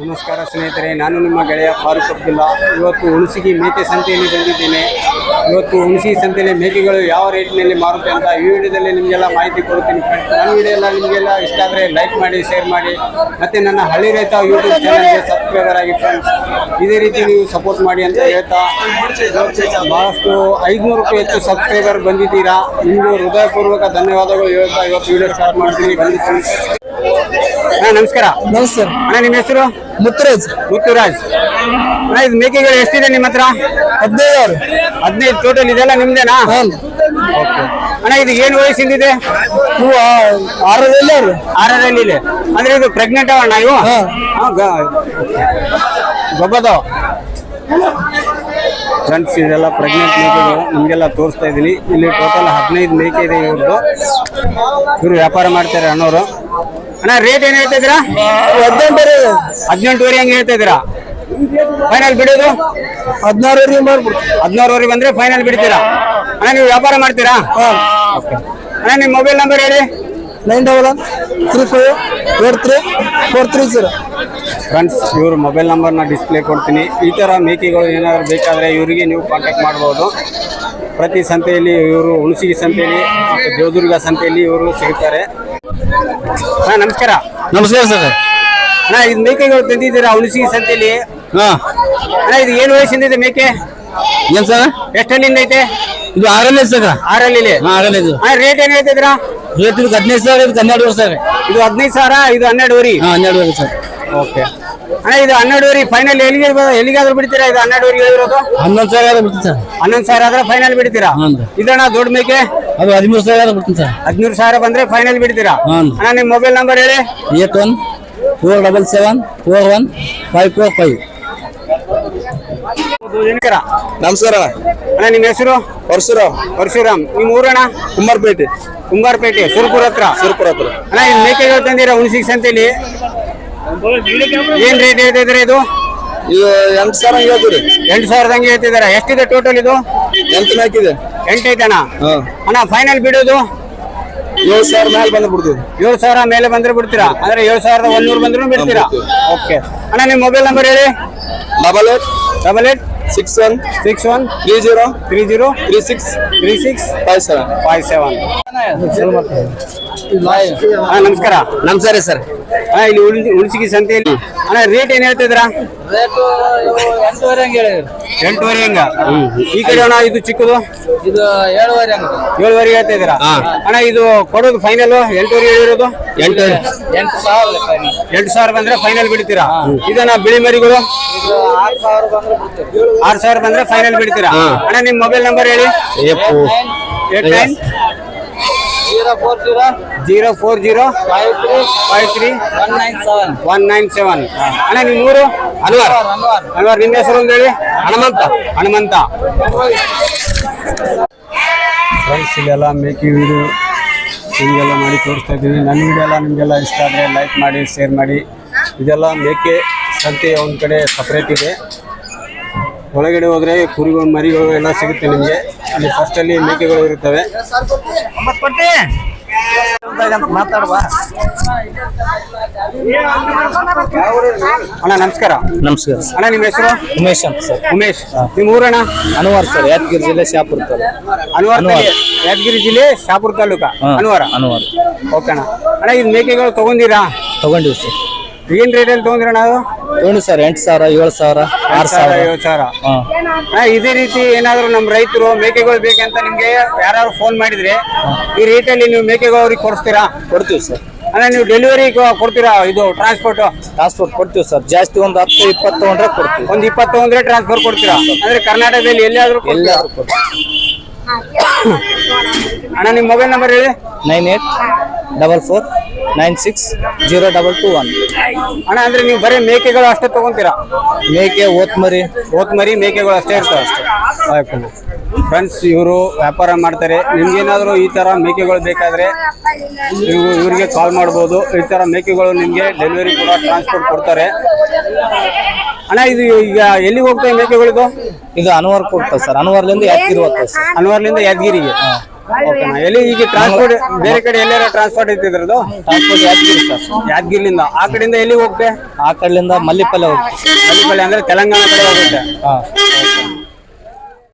ನಮಸ್ಕಾರ ಸ್ನೇಹಿತರೆ ನಾನು ನಿಮ್ಮ ಗೆಳೆಯ ಫಾರೂಕ್ ಅಬ್ದುಲ್ಲಾ. ಇವತ್ತು ಹುಣಸಿಗೆ ಮೇಕೆ ಸಂತೆಯಲ್ಲಿ ಬಂದಿದ್ದೇನೆ. ಇವತ್ತು ಹುಣಸಿ ಸಂತೆಯಲ್ಲಿ ಮೇಕೆಗಳು ಯಾವ ರೇಟ್ನಲ್ಲಿ ಮಾರುತ್ತೆ ಅಂತ ಈ ವಿಡಿಯೋದಲ್ಲಿ ನಿಮಗೆಲ್ಲ ಮಾಹಿತಿ ಕೊಡ್ತೀನಿ ಫ್ರೆಂಡ್ಸ್ ನನ್ನ ವಿಡಿಯೋ ಎಲ್ಲ ನಿಮಗೆಲ್ಲ ಇಷ್ಟ ಆದರೆ ಲೈಕ್ ಮಾಡಿ ಶೇರ್ ಮಾಡಿ. ಮತ್ತು ನನ್ನ ಹಳ್ಳಿ ರೈತ ಯೂಟ್ಯೂಬ್ ಚಾನಲ್ಗೆ ಆಗಿ ಫ್ರೆಂಡ್ಸ್ ಇದೇ ರೀತಿ ನೀವು ಸಪೋರ್ಟ್ ಮಾಡಿ ಅಂತ ಹೇಳ್ತಾ ಬಹಳಷ್ಟು ಐದುನೂರು ರೂಪಾಯಿ ಹೆಚ್ಚು ಸಬ್ಸ್ಕ್ರೈಬರ್ ಬಂದಿದ್ದೀರಾ. ನಿಮಗೂ ಹೃದಯಪೂರ್ವಕ ಧನ್ಯವಾದಗಳು ಹೇಳ್ತಾ ಇವತ್ತು ವಿಡಿಯೋ ಸ್ಟಾರ್ಟ್ ಮಾಡ್ತೀನಿ. ಬಂದಿ ಫ್ರೆಂಡ್ಸ್ ಹಾಂ ನಮಸ್ಕಾರ. ನಮಸ್ತೆ. ಅಣ್ಣ ನಿಮ್ಮ ಹೆಸರು? ಮುತ್ತುರಾಜ್. ಮುತ್ತುರಾಜ್. ಅಣ್ಣ ಇದು ಮೇಕೆಗಳು ಎಷ್ಟಿದೆ ನಿಮ್ಮ ಹತ್ರ? ಹದಿನೈದು ಹದಿನೈದು ಟೋಟಲ್ ಇದೆಲ್ಲ ನಿಮ್ದೇನಾ? ಓಕೆ ಅಣ್ಣ ಇದು ಏನು ವಯಸ್ಸಿಂದಿದೆ? ಇವು ಆರರಲ್ಲಿ ಅವ್ರು. ಆರರಲ್ಲಿ ಇದೆ. ಅಂದ್ರೆ ಇದು ಪ್ರೆಗ್ನೆಂಟ್ ಅಣ್ಣ ಇವು? ಹಾ. ಗೊಬ್ಬದವ ಫ್ರೆಂಡ್ಸ್ ಇದೆಲ್ಲ ಪ್ರೆಗ್ನೆಂಟ್ ಮೇಕೆಗಳು ನಿಮಗೆಲ್ಲ ತೋರಿಸ್ತಾ ಇದ್ದೀನಿ. ಇಲ್ಲಿ ಟೋಟಲ್ ಹದಿನೈದು ಮೇಕೆ ಇದೆ ಇವ್ರದ್ದು. ಇವರು ವ್ಯಾಪಾರ ಮಾಡ್ತಾರೆ ಅಣ್ಣವರು. ಅಣ್ಣ ರೇಟ್ ಏನು ಹೇಳ್ತಾ ಇದ್ದೀರಾ? ಹದಿನೆಂಟು ಹದಿನೆಂಟುವರೆ. ಹೆಂಗೆ ಹೇಳ್ತಾ ಇದ್ದೀರಾ? ಫೈನಲ್ ಬಿಡೋದು? ಹದಿನಾರವರೆಗೆ ಮಾಡ್ಬಿಡ್ತು ಹದಿನಾರುವರೆಗೆ ಬಂದ್ರೆ ಫೈನಲ್ ಬಿಡ್ತೀರಾ? ಅಣ್ಣ ನೀವು ವ್ಯಾಪಾರ ಮಾಡ್ತೀರಾ? ಹಾಂ. ಅಣ್ಣ ನಿಮ್ಮ ಮೊಬೈಲ್ ನಂಬರ್ ಹೇಳಿ. Nine double one three five eight three four three zero friends ಇವ್ರ ಮೊಬೈಲ್ ನಂಬರ್ನ ಡಿಸ್ಪ್ಲೇ ಕೊಡ್ತೀನಿ. ಈ ಥರ ಮೇಕೆಗಳು ಏನಾದರೂ ಬೇಕಾದರೆ ಇವರಿಗೆ ನೀವು ಕಾಂಟ್ಯಾಕ್ಟ್ ಮಾಡ್ಬೋದು. ಪ್ರತಿ ಸಂತೆಯಲ್ಲಿ ಇವರು ಹುಣಸಿಗೆ ಸಂತೆಯಲ್ಲಿ ಮತ್ತು ದೇವದುರ್ಗ ಸಂತೆಯಲ್ಲಿ ಇವರು ಸಿಗುತ್ತಾರೆ ಹಾಂ ನಮಸ್ಕಾರ. ನಮಸ್ಕಾರ ಸರ್. ಅಣ್ಣ ಇದು ಮೇಕೆಗಳು ತಂದಿದ್ದೀರಾ ಹುಣಸಿಗೆ ಸಂತೆಯಲ್ಲಿ? ಹಾಂ. ಅಣ್ಣ ಇದು ಏನು ವಯಸ್ಸಿಂದಿದೆ ಮೇಕೆ? ಏನು ಸರ್? ಎಷ್ಟು ಐತೆ? ಇದು ಆರನೇ ಸರ್ ಆರಲ್ಲಿ ಹಾಂ ಆರನೇ ರೇಟ್ ಏನ್ ಹೇಳ್ತಿದ್ರ ರೇಟ್ ಇದಕ್ಕೆ ಹದಿನೈದು ಸಾವಿರ ಇದಕ್ಕೆ ಹನ್ನೆರಡು ವರ್ಷ ಸರ್. ಇದು ಹದಿನೈದು ಸಾವಿರ ಇದು ಹನ್ನೆರಡುವರೆ ಹಾಂ ಹನ್ನೆರಡು ವರ್ಷ ಸರ್. ಓಕೆ. ಅಣ್ಣ ಇದು ಹನ್ನೆರಡುವರೆ ಫೈನಲ್ ಎಲ್ಲಿಗೆ ಎಲ್ಲಿಗಾದ್ರೂ ಬಿಡ್ತೀರಾ? ಇದು ಹನ್ನೆರಡುವರೆಗೆ ಹೇಳಿರೋದು? ಹನ್ನೊಂದು ಸಾವಿರ ಬಿಡ್ತೀನಿ ಸರ್. ಹನ್ನೊಂದು ಸಾವಿರ ಆದ್ರೆ ಫೈನಲ್ ಬಿಡ್ತೀರಾ? ಹ್ಞೂ ರೀ. ಇದಣ್ಣ ದೊಡ್ಡ ಮೇಕೆ ಅದು ಹದಿಮೂರು ಸಾವಿರ ಬಿಡ್ತೀನಿ ಸರ್. ಹದಿಮೂರು ಸಾವಿರ ಬಂದ್ರೆ ಫೈನಲ್ ಬಿಡ್ತೀರಾ? ಹಾಂ. ಅಣ್ಣ ನಿಮ್ಮ ಮೊಬೈಲ್ ನಂಬರ್ ಹೇಳಿ. Eight one four double seven four one five four five. ನಮಸ್ಕಾರ ನಮಸ್ಕಾರ ಅಣ್ಣ. ನಿಮ್ಮ ಹೆಸರು? ಪರಶುರಾಮ್. ಪರಶುರಾಮ್. ನಿಮ್ಮ ಊರಣ್ಣ? ಕುಂಬಾರ್ಪೇಟೆ. ಕುಂಬಾರ್ಪೇಟೆ ಸುರ್ಪುರ ಹತ್ರ? ಸುರ್ಪುರ ಹತ್ರ. ಅಣ್ಣ ಇದು ಮೇಕೆಗಳು ತಂದಿರ ಹುಣಸಿಗೆ ಸಂತೆಲಿ? ಏನ್ ರೇಟ್ ಹೇಳ್ತಿದ್ರೆ ಇದು? ಇದು ಎಂಟು ಸಾವಿರ ಹೇಳ್ತೀವಿ ರೀ ಎಂಟು ಸಾವಿರದ ಹಂಗೆ ಹೇಳ್ತಿದಾರ. ಎಷ್ಟಿದೆ ಟೋಟಲ್ ಇದು? ಎಂಟು ಹಾಕಿದೆ ಎಂಟು ಐತಣ್ಣ? ಅಣ್ಣ ಫೈನಲ್ ಬಿಡೋದು? ಏಳು ಸಾವಿರ ಮೇಲೆ ಬಂದು ಬಿಡ್ತೀವಿ. ಏಳು ಸಾವಿರ ಮೇಲೆ ಬಂದ್ರೆ ಬಿಡ್ತೀರಾ? ಅಂದ್ರೆ ಏಳು ಸಾವಿರದ ಒಂದೂರು ಬಂದ್ರು ಬಿಡ್ತೀರಾ? ಓಕೆ. ಅಣ್ಣ ನಿಮ್ಮ ಮೊಬೈಲ್ ನಂಬರ್ ಹೇಳಿ? Double eight double eight six one six one three zero three zero three six three six five seven five seven ನಮಸ್ಕಾರ. ನಮಸ್ಕಾರ ಸರ್. ಅಣ್ಣ ಇಲ್ಲಿ ಉಳಿ ಉಳಿಸಿಗೆ ಸಂತೆಯಲ್ಲಿ. ಅಣ್ಣ ರೇಟ್ ಏನ್ ಹೇಳ್ತಿದ್ರ ರೇಟು ಎಂಟೂವರೆ ಹಂಗೆ ಹೇಳಿದ್ರು. ಎಂಟುವರೆ ಹೆಂಗ? ಈ ಕಡೆ ಅಣ್ಣ ಇದು ಚಿಕ್ಕದು? ಇದು ಏಳುವರೆ ಹಂಗೆ. ಏಳುವರೆ ಹೇಳ್ತಾ ಇದ್ದೀರಾ ಅಣ್ಣ ಇದು ಕೊಡೋದು ಫೈನಲ್ ಎಂಟೂವರೆ ಹೇಳಿರೋದು? ಎಂಟು ಎಂಟು ಸಾವಿರ ಎಂಟು ಸಾವಿರ ಬಂದ್ರೆ ಫೈನಲ್ ಬಿಡ್ತೀರಾ? ಇದನ್ನ ಬಿಳಿ ಮರಿಗಳು? ಆರು ಸಾವಿರ ಬಂದ್ರೆ ಆರು ಸಾವಿರ ಬಂದ್ರೆ ಫೈನಲ್ ಬಿಡ್ತೀರಾ? ಅಣ್ಣ ನಿಮ್ ಮೊಬೈಲ್ ನಂಬರ್ ಹೇಳಿ? Eight nine. Zero four zero zero four zero five three five three one nine seven. One nine seven. ಅಣ್ಣ ನಿಮ್ಮ ಊರು? ಅನ್ವರ್ ಅನ್ವಾರ್. ನಿಮ್ಮ ಹೆಸರು ಅಂತ ಹೇಳಿ. ಹನುಮಂತ. ಹನುಮಂತ. ಫ್ರೆಂಡ್ಸ್ ಇಲ್ಲೆಲ್ಲ ಮೇಕಿಂಗ್ ವಿಡಿಯೋ ಹಿಂಗೆಲ್ಲ ಮಾಡಿ ತೋರಿಸ್ತಾ ಇದ್ದೀನಿ. ನನ್ನ ವಿಡಿಯೋ ಎಲ್ಲ ನಿಮಗೆಲ್ಲ ಇಷ್ಟ ಆದರೆ ಲೈಕ್ ಮಾಡಿ ಶೇರ್ ಮಾಡಿ. ಇದೆಲ್ಲ ಮೇಕೆ ಸಂತೆ ಒಂದು ಕಡೆ ಸಪ್ರೇಟ್ ಇದೆ. ಒಳಗಡೆ ಹೋದರೆ ಕುರಿಗಳು ಮರಿಗಳು ಎಲ್ಲ ಸಿಗುತ್ತೆ ನಿಮಗೆ. ಅಲ್ಲಿ ಫಸ್ಟಲ್ಲಿ ಮೇಕೆಗಳು ಇರುತ್ತವೆ. ಅಣ್ಣ ನಮಸ್ಕಾರ. ನಮಸ್ಕಾರ. ಅಣ್ಣ ನಿಮ್ಮ ಹೆಸರು? ಉಮೇಶ್ ಅಂತ ಸರ್. ಉಮೇಶ್. ನಿಮ್ಮ ಊರಣ್ಣ? ಅನುವಾರ್ ಸರ್ ಯಾದಗಿರಿ ಜಿಲ್ಲೆ ಶಾಪುರ ತಾಲೂಕು. ಅನ್ವರ್ ಅನ್ವರ್. ಯಾದಗಿರಿ ಜಿಲ್ಲೆ ಶಾಪುರ ತಾಲೂಕ? ಅನುವಾರ? ಅನುವಾರ. ಓಕೆ ಅಣ್ಣ. ಅಣ್ಣ ಇದು ಮೇಕೆಗಳು ತಗೊಂಡಿರಾ? ತಗೊಂಡಿವಿ ಸರ್. ಏನ್ ರೇಟಲ್ಲಿ ತಗೊಂಡಿರಣ್ಣ ಅದು? ತಗೊಂಡಿ ಸರ್ ಎಂಟು ಸಾವಿರ ಏಳು ಸಾವಿರ ಆರು ಸಾವಿರ ಏಳು ಸಾವಿರ. ಹಾಂ. ಇದೇ ರೀತಿ ಏನಾದ್ರು ನಮ್ಮ ರೈತರು ಮೇಕೆಗಳು ಬೇಕಂತ ನಿಮ್ಗೆ ಯಾರು ಫೋನ್ ಮಾಡಿದ್ರೆ ಈ ರೇಟಲ್ಲಿ ನೀವು ಮೇಕೆಗಳು ಅವ್ರಿಗೆ ಕೊಡಿಸ್ತೀರಾ? ಕೊಡ್ತೀವಿ ಸರ್. ಅಂದ್ರೆ ನೀವು ಡೆಲಿವರಿ ಕೊಡ್ತೀರಾ? ಇದು ಟ್ರಾನ್ಸ್ಪೋರ್ಟ್ ಟ್ರಾನ್ಸ್ಪೋರ್ಟ್ ಕೊಡ್ತೀವಿ ಸರ್. ಜಾಸ್ತಿ ಒಂದು ಹತ್ತು ಇಪ್ಪತ್ತು ತಗೊಂಡ್ರೆ ಕೊಡ್ತೀವಿ. ಒಂದ್ ಇಪ್ಪತ್ತು ಅಂದ್ರೆ ಟ್ರಾನ್ಸ್ಫರ್ ಕೊಡ್ತೀರಾ? ಅಂದ್ರೆ ಕರ್ನಾಟಕದಲ್ಲಿ ಎಲ್ಲಿಯಾದ್ರೂ ಕೊಡ್ತೀರಾ? ಅಣ್ಣ ನಿಮ್ಮ ಮೊಬೈಲ್ ನಂಬರ್ ಹೇಳಿ. Nine eight double four nine six zero double two one. ಅಣ್ಣ ಅಂದ್ರೆ ನೀವು ಬರೀ ಮೇಕೆಗಳು ಅಷ್ಟೇ ತಗೊಂತೀರಾ? ಮೇಕೆ ಓತ್ಮರಿ ಓತ್ಮರಿ ಮರಿ ಮೇಕೆಗಳು ಅಷ್ಟೇ ಇರ್ತವೆ ಅಷ್ಟೇ? ಫ್ರೆಂಡ್ಸ್ ಇವರು ವ್ಯಾಪಾರ ಮಾಡ್ತಾರೆ. ನಿಮ್ಗೇನಾದರೂ ಈ ಥರ ಮೇಕೆಗಳು ಬೇಕಾದರೆ ನೀವು ಇವರಿಗೆ ಕಾಲ್ ಮಾಡ್ಬೋದು. ಈ ಥರ ಮೇಕೆಗಳು ನಿಮಗೆ ಡೆಲಿವರಿ ಕೂಡ ಟ್ರಾನ್ಸ್ಪೋರ್ಟ್ ಕೊಡ್ತಾರೆ. ಅಣ್ಣ ಇದು ಈಗ ಎಲ್ಲಿಗೆ ಹೋಗ್ತವೆ ಮೇಕೆಗಳಿದು? ಇದು ಅನ್ವರ್ ಕೊಡ್ತದೆ ಸರ್ ಅನ್ವರ್ಲಿಂದ ಯಾದಗಿರಿ ಹೋಗ್ತದೆ ಸರ್. ಅನ್ವರ್ಲಿಂದ ಯಾದಗಿರಿಗೆ? ಅಣ್ಣ ಎಲ್ಲಿ ಈಗ ಟ್ರಾನ್ಸ್ಪೋರ್ಟ್ ಬೇರೆ ಕಡೆ ಎಲ್ಲಾರ ಟ್ರಾನ್ಸ್ಪೋರ್ಟ್ ಐತಿದ್ರದು ಟ್ರಾನ್ಸ್ಪೋರ್ಟ್ ಯಾದಗಿರಿ ಸರ್. ಯಾದಗಿರಿಲಿಂದ. ಆ ಕಡೆಯಿಂದ ಎಲ್ಲಿ ಹೋಗ್ತೆ? ಆ ಕಡೆಯಿಂದ ಮಲ್ಲಿಪಲ್ಲೆ ಹೋಗ್ತೆ ಮಲ್ಲಿಪಲ್ಲಿ ಅಂದ್ರೆ ತೆಲಂಗಾಣ ಕಡೆ ಹೋಗುತ್ತೆ. ಹಾಂ.